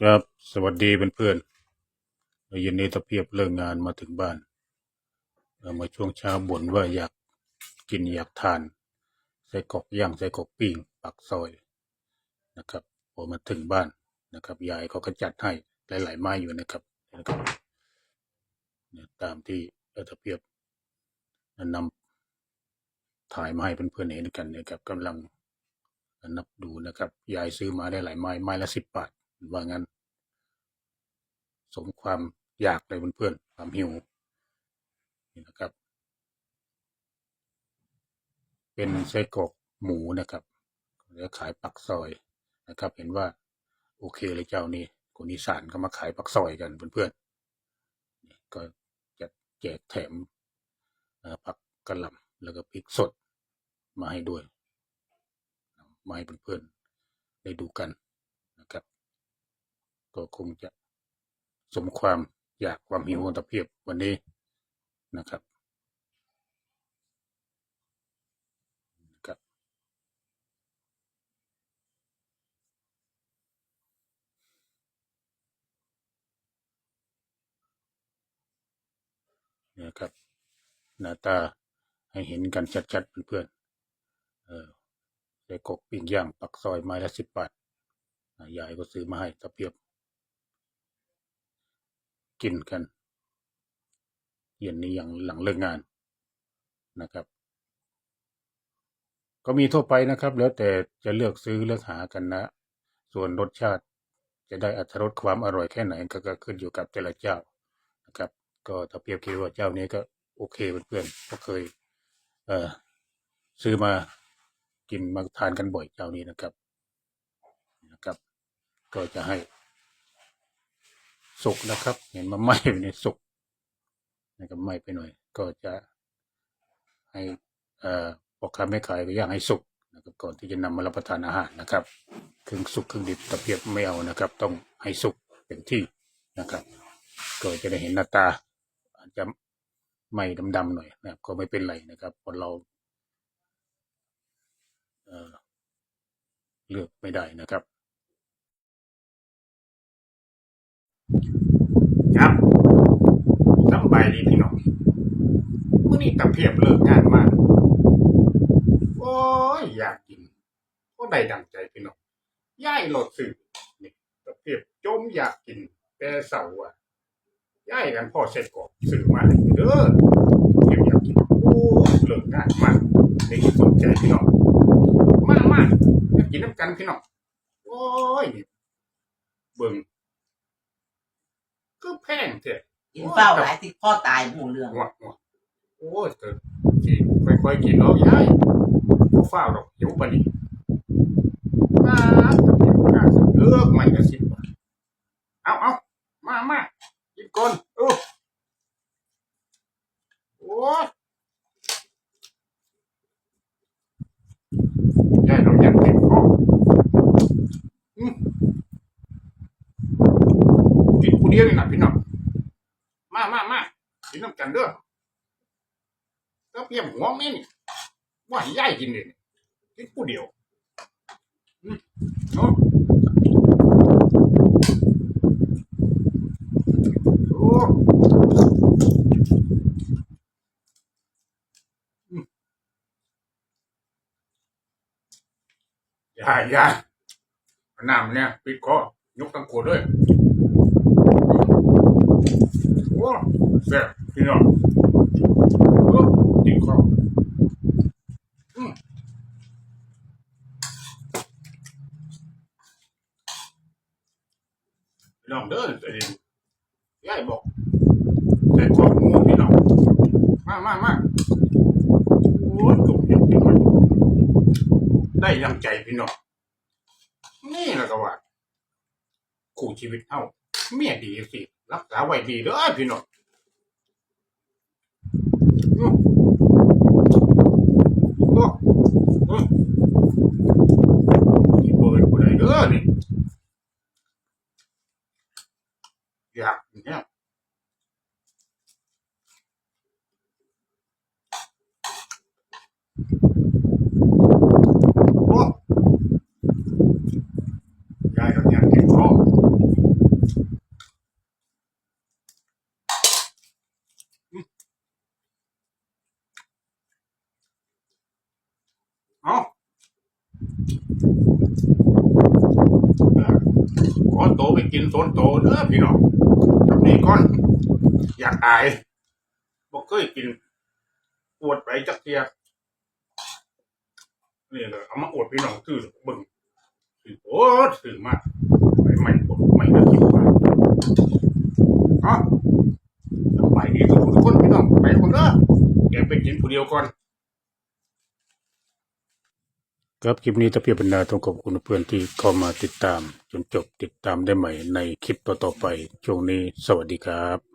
ครับสวัสดีเพื่อนๆเย็นนี้ตะเพียบเลิกงานมาถึงบ้านเออมาช่วงเช้าบ่นว่าอยากกินอยากทานไส้กรอกย่างไส้กรอกปิ้งปักซอยนะครับพอมาถึงบ้านนะครับยายเขาก็จัดให้หลายๆไม้อยู่นะครับนะครับตามที่เอตะเพียบนำถ่ายมาให้เพื่อนๆเห็นกันนะครับกำลังนับดูนะครับ ยายซื้อมาได้หลายไม้ไม้ละสิบบาท ว่างั้น สมความอยากเลยเพื่อนๆความหิวนี่นะครับ เป็นไส้กรอกหมูนะครับแล้วขายปักซอยนะครับ เห็นว่า โอเคเลยเจ้านี่คนอีสานก็มาขายปักซอยกันเพื่อนๆก็จะแจกแถมผักกระหล่ำแล้วก็พริกสดมาให้ด้วย มาให้เพื่อนๆได้ดูกัน ก็คงจะสมความอยากความหิวของตะเพียบวันนี้นะครับนะครับเนี่ยครับหน้าตาให้เห็นกันชัดๆเพื่อนๆเออไส้กอกปิ้งย่างปักซอยไม้ละสิบบาทยายก็ซื้อมาให้ตะเพียบ กินกัน เย็นนี้ยังหลังเลิกงานนะครับ ก็มีทั่วไปนะครับ แล้วแต่จะเลือกซื้อเลือกหากันนะ ส่วนรสชาติจะได้อัตรสความอร่อยแค่ไหนก็ก็ขึ้นอยู่กับแต่ละเจ้านะครับ ก็ถ้าเปรียบเทียบว่าเจ้านี้ก็โอเคเพื่อนๆก็เคย เอ่อซื้อมากินมาทานกันบ่อยเจ้านี้นะครับนะครับ ก็จะให้ สุกนะครับ เห็นมาไหม้ไปในสุกนะครับไหม้ไปหน่อย ก็จะให้เอ่อพ่อค้าแม่ขายก็ย่างให้สุกนะครับก่อนที่จะนำมารับประทานอาหารนะครับครึ่งสุกครึ่งดิบตะเพียบไม่เอานะครับ ต้องให้สุกเต็มที่นะครับ ก็จะได้เห็นหน้าตา อาจจะไหม้ดำๆหน่อยนะครับ ก็ไม่เป็นไรนะครับเพราะเราเออเลือกไม่ได้นะครับสำ บายดีพี่น้องมื่อนี้ตะเพียบเลิกงานมาโอ้ยอยากกินก็ได้ดังใจพี่น้องย่ายโหลดสื่อนี่ตะเพียบจมอยากกิน แต่เสาอะย่ายกันพ่อเสร็จก่อนสื่อมาเด้อเพียบอยากกินโอ้ยเลิกงานมาได้ยินสนใจพี่น้องมากมาอยากกินน้ำกันพี่น้องโอ้ยเบิ่งก็แพงเถอะ กินเฝ้าหลายที่พ่อตายหมู่เรื่องงวดงวดโอ้ยเกิดที่ค่อยๆกินเนาะยายบ่ฟ้าวดอกหิวปานนี้มากับพี่กาสิเลือกใหม่ก็สิบบาทเอาเอามามากินก่อนเออโอ้ยยายเราอยากเต็มท้องอืมกินผู้เดียวนี่นะพี่น้อง มามามา กินน้ำกันเด้อก็เพียงหัวแม่นว่าให้ย่ายกินเลยกินผู้เดียวอืมเอาโอ้อืมย่าอย่าเอาน้ำเนี่ยปิดคอยกตั้งขวดด้วยโอ้แซ่บพี่น้องโอ้กินข้าวอืม พี่น้องเด้อใจเย็นยายบอกใส่ข้าวหมูพี่น้องมามามาโอ้ยตุกอยากกินมันได้ยังใจพี่น้องนี่แหละก็ว่าคู่ชีวิตเฮาเมียดีสิรักษาไว้ดีเด้อพี่น้อง Yeah, yeah. Whoa. Yeah, I got that Có tổ cái kinh tốn tổ nữa, พี่น้อง กับนี่ก่อน อยากอายบอกเคยกินปวดไปจักเทียนี่เลยเอามาอวดพี่น้องซื้อบิ่งซื้อโอ้ซื้อมากไปใหม่ปวดใหม่ก็คิดว่าอ๋อสบายดีทุกคนทุกคนพี่น้องไปคนเด้อแกไปกินผู้เดียวก่อน ครับคลิปนี้ตะเพียบรรดาต้องขอบคุณเพื่อนที่เข้ามาติดตาม จนจบติดตามได้ใหม่ในคลิปต่อๆไปช่วงนี้สวัสดีครับ